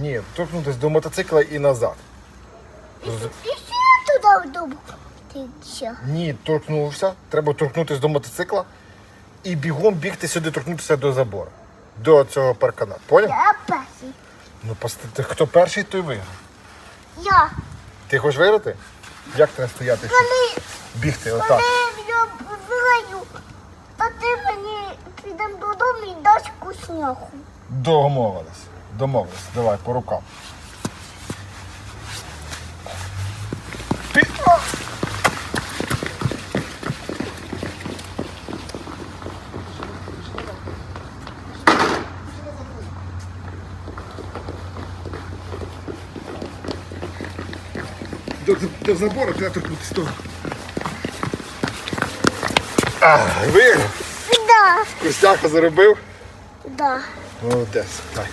Ні, торкнутись до мотоцикла і назад. Роз- І ще я туди вдумав. Ти що? Ні, торкнувся. Треба торкнутися до мотоцикла і бігом бігти сюди, торкнутися до забору. До цього паркана. Поняв? Я перший. Ну, ти- хто перший, той виграє. Я. Ти хочеш виграти? Як треба стояти? щоб Коли, Бігти отак. коли я виграю, то ти мені підемо додому і дасть вкусняху. Домовились. Домовились. Давай по рукам. До, до забору треба торкнутися того. А, виграв. Да, Костяка заробив. да. Молодець. Дай.